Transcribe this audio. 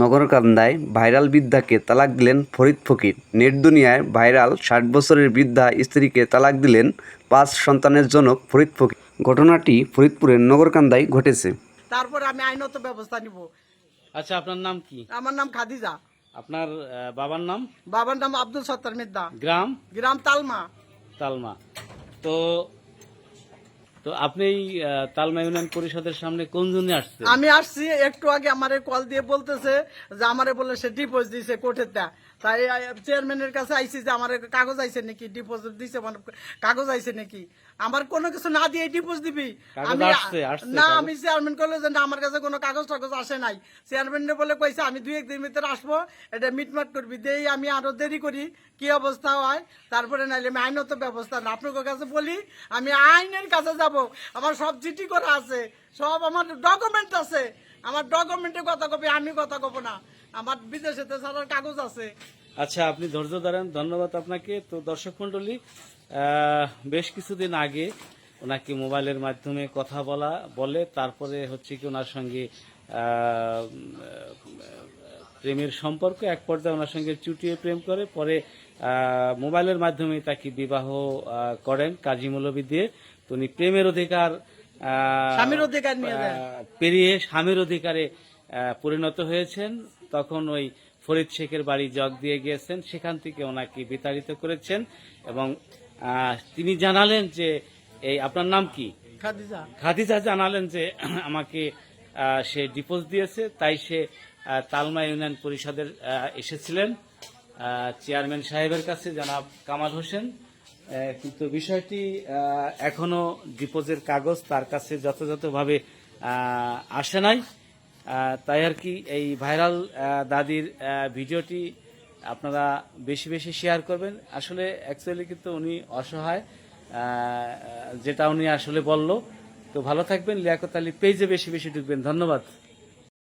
নগরকান্দায় viral বৃদ্ধাকে তালাক দিলেন ফরিদ ফকির। নেট দুনিয়ায় ভাইরাল ষাট বছরের বৃদ্ধা স্ত্রীকে তালাক দিলেন পাঁচ সন্তানের জনক ফরিদ ফকির। ঘটনাটি ফরিদপুরের নগরকান্দায় ঘটেছে। তারপর আমি আইনত ব্যবস্থা নিব। আচ্ছা আপনার নাম কি? আমার নাম খাদিজা। আপনার বাবার নাম? বাবার নাম আব্দুল সত্তার মিদ্দা। গ্রাম? গ্রাম তালমা। তালমা। তো তো আপনি তালমা ইউনিয়ন পরিষদের সামনে কোন জন্য আসছেন? আমি আসছি একটু আগে আমারে কল দিয়ে বলতেছে যে আমারে বলে সে ডিপোজিট দিছে কোর্টের টা। তাই চেয়ারম্যানের কাছে আইছি যে আমার কাগজ আইছে নাকি ডিপোজিট দিছে মানে কাগজ আইছে নাকি? আমার কোনো কিছু না দিয়ে ডিপোজিট দিবি। আমি না আমি চেয়ারম্যান যে না আমার কাছে কোনো কাগজ টাগজ আসে নাই। চেয়ারম্যান বলে কইছে আমি দুই একদিন ভিতরে আসব এটা মিটমাট করবি। দেই আমি আরও দেরি করি কি অবস্থা হয়? তারপরে নাইলে আমি আইনত ব্যবস্থা না আপনার কাছে বলি আমি আইনের কাছে যাব আমার সব চিঠি করা আছে, সব আমার ডকুমেন্ট আছে। আমার ডকুমেন্টে কথা কবি, আমি কথা কব না। আমার বিদেশে সারার কাগজ আছে। আচ্ছা আপনি ধৈর্য ধরেন, ধন্যবাদ আপনাকে। তো দর্শক মন্ডলী বেশ কিছুদিন আগে ওনাকে মোবাইলের মাধ্যমে কথা বলা, বলে তারপরে হচ্ছে কি ওনার সঙ্গে প্রেমের সম্পর্ক, এক পর্যায়ে ওনার সঙ্গে চুটিয়ে প্রেম করে, পরে মোবাইলের মাধ্যমে তাকে বিবাহ করেন কাজী মৌলবী দিয়ে উনি প্রেমের অধিকার স্বামীর অধিকার নিয়ে পেরিয়ে স্বামীর অধিকারে পরিণত হয়েছেন। তখন ওই ফরিদ শেখের বাড়ি জগ দিয়ে গিয়েছেন। সেখান থেকে ওনাকে বিতাড়িত করেছেন এবং তিনি জানালেন যে এই আপনার নাম কি? খাদিজা। খাদিজা জানালেন যে আমাকে সে ডিপোজ দিয়েছে। তাই সে তালমা ইউনিয়ন পরিষদের এসেছিলেন। চেয়ারম্যান সাহেবের কাছে জনাব কামাল হোসেন। কিন্তু বিষয়টি এখনও ডিপোজের কাগজ তার কাছে যথাযথভাবে আসে নাই। তাই আর কি এই ভাইরাল দাদির ভিডিওটি আপনারা বেশি বেশি শেয়ার করবেন। আসলে অ্যাকচুয়ালি কিন্তু উনি অসহায় যেটা উনি আসলে বলল। তো ভালো থাকবেন, লিয়াকত আলী পেজে বেশি বেশি ঢুকবেন। ধন্যবাদ।